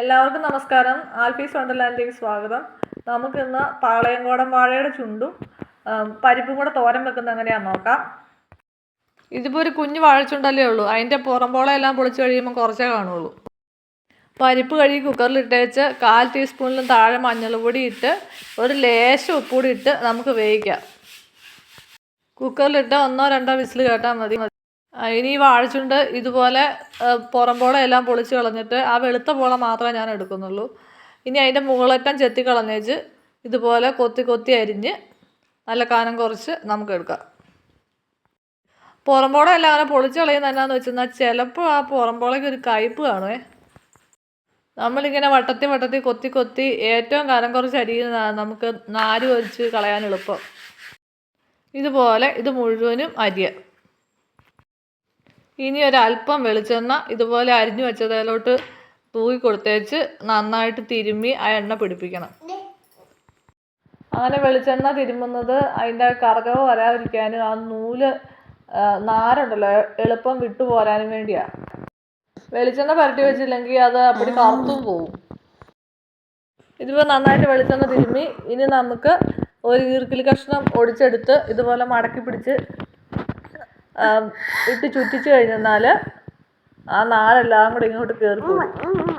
എല്ലാവർക്കും നമസ്കാരം. ആൽഫീസ് വണ്ടർലാൻഡിലേക്ക് സ്വാഗതം. നമുക്കിന്ന് പാളയംകോടൻ വാഴയുടെ ചുണ്ടും പരിപ്പും കൂടെ തോരൻ വെക്കുന്ന എങ്ങനെയാണെന്ന് നോക്കാം. ഇതിപ്പോൾ ഒരു കുഞ്ഞു വാഴച്ചുണ്ടല്ലേ ഉള്ളൂ. അതിന്റെ പുറമ്പോളെല്ലാം പൊളിച്ച് കഴിയുമ്പോൾ കുറച്ചേ കാണുള്ളൂ. പരിപ്പ് കഴുകി കുക്കറിൽ ഇട്ടേച്ച് കാൽ ടീസ്പൂണിലും താഴെ മഞ്ഞൾപ്പൊടി ഇട്ട് ഒരു ലേശം ഉപ്പുകൂടി ഇട്ട് നമുക്ക് വേവിക്കാം. കുക്കറിലിട്ട് ഒന്നോ രണ്ടോ വിസിൽ കേട്ടാൽ മതി. ഇനി ഈ വാഴച്ചുണ്ട് ഇതുപോലെ പുറംപോള എല്ലാം പൊളിച്ച് കളഞ്ഞിട്ട് ആ വെളുത്ത പോള മാത്രമേ ഞാൻ എടുക്കുന്നുള്ളൂ. ഇനി അതിന്റെ മുകളറ്റം ചെത്തി കളഞ്ഞേച്ച് ഇതുപോലെ കൊത്തി കൊത്തി അരിഞ്ഞ് നല്ല കാനം കുറച്ച് നമുക്ക് എടുക്കാം. പുറംപോള എല്ലാം അങ്ങനെ പൊളിച്ച് കളയുന്ന എന്നാന്ന് വെച്ചെന്നാൽ ചിലപ്പോൾ ആ പുറംപോളയ്ക്ക് ഒരു കയ്പ്പ് കാണുമേ നമ്മളിങ്ങനെ വട്ടത്തി വട്ടത്തി കൊത്തി കൊത്തി ഏറ്റവും കാലം കുറച്ച് അരിയുന്നതാണ് നമുക്ക് നാര് വലിച്ച് കളയാൻ എളുപ്പം. ഇതുപോലെ ഇത് മുഴുവനും അരിയ. ഇനി ഒരല്പം വെളിച്ചെണ്ണ ഇതുപോലെ അരിഞ്ഞു വെച്ചതിലോട്ട് തൂക്കി കൊടുത്തേച്ച് നന്നായിട്ട് തിരുമ്മി ആ എണ്ണ പിടിപ്പിക്കണം. അങ്ങനെ വെളിച്ചെണ്ണ തിരുമ്മുന്നത് അതിന്റെ കറകവ് വരാതിരിക്കാനും ആ നൂൽ നാരുണ്ടല്ലോ എളുപ്പം വിട്ടു പോരാനും വേണ്ടിയാ. വെളിച്ചെണ്ണ പരട്ടി വെച്ചില്ലെങ്കിൽ അത് അപ്പടി കറുത്തും പോവും. ഇതിപ്പോൾ നന്നായിട്ട് വെളിച്ചെണ്ണ തിരുമ്മി ഇനി നമുക്ക് ഒരു ഈർക്കിൽ കഷ്ണം ഒടിച്ചെടുത്ത് ഇതുപോലെ മടക്കി പിടിച്ച് ഇട്ട് ചുറ്റിച്ച് കഴിഞ്ഞാൽ ആ നാരെല്ലാം കൂടെ ഇങ്ങോട്ട് കയറി പോകും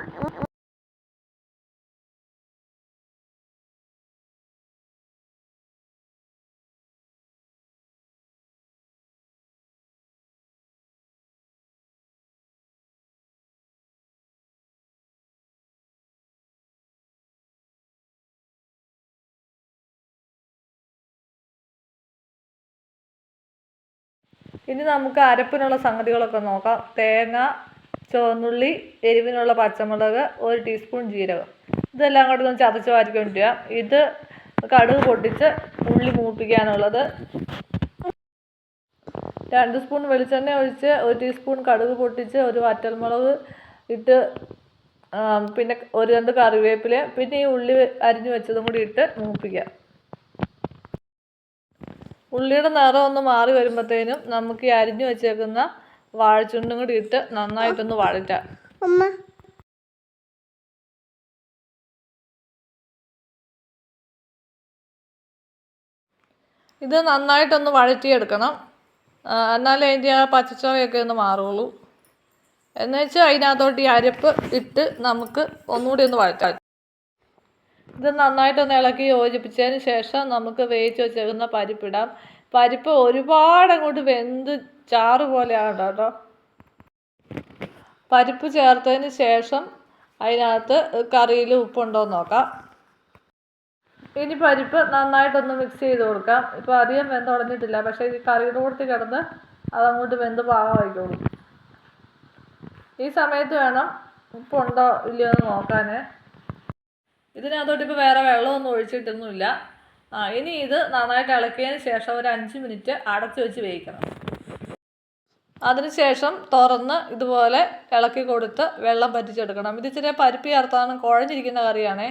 ഇനി നമുക്ക് അരപ്പിനുള്ള സംഗതികളൊക്കെ നോക്കാം. തേങ്ങ ചുവന്നുള്ളി എരിവിനുള്ള പച്ചമുളക് ഒരു ടീസ്പൂൺ ജീരകം. ഇതെല്ലാം കൂടെ ഒന്ന് ചതച്ച് വാരിക്കൊണ്ടിരിക്കുക ഇത് കടുക് പൊട്ടിച്ച് ഉള്ളി മൂപ്പിക്കാനുള്ളത്. രണ്ട് സ്പൂൺ വെളിച്ചെണ്ണ ഒഴിച്ച് ഒരു ടീസ്പൂൺ കടുക് പൊട്ടിച്ച് ഒരു വറ്റൽമുളക് ഇട്ട് പിന്നെ ഒരു രണ്ട് കറിവേപ്പില പിന്നെ ഈ ഉള്ളി അരിഞ്ഞു വെച്ചതും കൂടി ഇട്ട് മൂപ്പിക്കുക. ഉള്ളിയുടെ നിറം ഒന്ന് മാറി വരുമ്പോഴത്തേനും നമുക്ക് ഈ അരിഞ്ഞു വെച്ചേക്കുന്ന വാഴച്ചുണ്ടും കൂടി ഇട്ട് നന്നായിട്ടൊന്ന് വഴറ്റാം. ഇത് നന്നായിട്ടൊന്ന് വഴറ്റിയെടുക്കണം. എന്നാലേ അതിന്റെ ആ പച്ചച്ചോറയൊക്കെ ഒന്ന് മാറുള്ളൂ. എന്നുവെച്ചാൽ അതിനകത്തോട്ട് ഈ അരപ്പ് ഇട്ട് നമുക്ക് ഒന്നുകൂടി ഒന്ന് വഴറ്റാം. ഇത് നന്നായിട്ടൊന്ന് ഇളക്കി യോജിപ്പിച്ചതിന് ശേഷം നമുക്ക് വേവിച്ച് വെച്ചേക്കുന്ന പരിപ്പിടാം. പരിപ്പ് ഒരുപാട് അങ്ങോട്ട് വെന്ത് ചാറ് പോലെയാണ് കേട്ടോ പരിപ്പ് ചേർത്തതിന് ശേഷം അതിനകത്ത് കറിയിൽ ഉപ്പുണ്ടോ എന്ന് നോക്കാം. ഇനി പരിപ്പ് നന്നായിട്ടൊന്ന് മിക്സ് ചെയ്ത് കൊടുക്കാം. ഇപ്പോൾ അധികം വെന്ത് ഉടഞ്ഞിട്ടില്ല. പക്ഷേ ഈ കറിയുടെ കൂടുതൽ കിടന്ന് അതങ്ങോട്ട് വെന്ത് പാകമായിക്കോളും. ഈ സമയത്ത് വേണം ഉപ്പുണ്ടോ ഇല്ലയോ എന്ന് നോക്കാനേ. ഇതിനകത്തോട്ട് ഇപ്പോൾ വേറെ വെള്ളമൊന്നും ഒഴിച്ചിട്ടൊന്നുമില്ല. ആ ഇനി ഇത് നന്നായിട്ട് ഇളക്കിയതിന് ശേഷം ഒരു അഞ്ച് മിനിറ്റ് അടച്ചു വെച്ച് വേവിക്കണം. അതിനുശേഷം തുറന്ന് ഇതുപോലെ ഇളക്കി കൊടുത്ത് വെള്ളം പറ്റിച്ചെടുക്കണം. ഇത് ഇച്ചിരി പരിപ്പ് ചേർത്താണ് കുഴഞ്ഞിരിക്കുന്ന കറിയാണേ.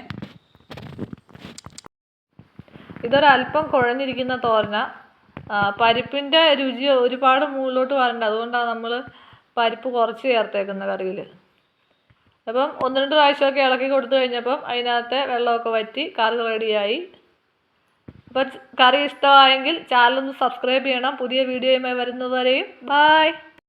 ഇതൊരല്പം കുഴഞ്ഞിരിക്കുന്ന തോരന. പരിപ്പിന്റെ രുചി ഒരുപാട് മുകളിലോട്ട് വരണ്ട. അതുകൊണ്ടാണ് നമ്മൾ പരിപ്പ് കുറച്ച് ചേർത്തേക്കുന്ന കറിയിൽ അപ്പം ഒന്ന് രണ്ട് പ്രാവശ്യമൊക്കെ ഇളക്കി കൊടുത്തു കഴിഞ്ഞപ്പം അതിനകത്തെ വെള്ളമൊക്കെ വറ്റി കറി റെഡിയായി. അപ്പോൾ കറി ഇഷ്ടമായെങ്കിൽ ചാനൽ ഒന്ന് സബ്സ്ക്രൈബ് ചെയ്യണം. പുതിയ വീഡിയോയുമായി വരുന്നതുവരെയും. ബായ്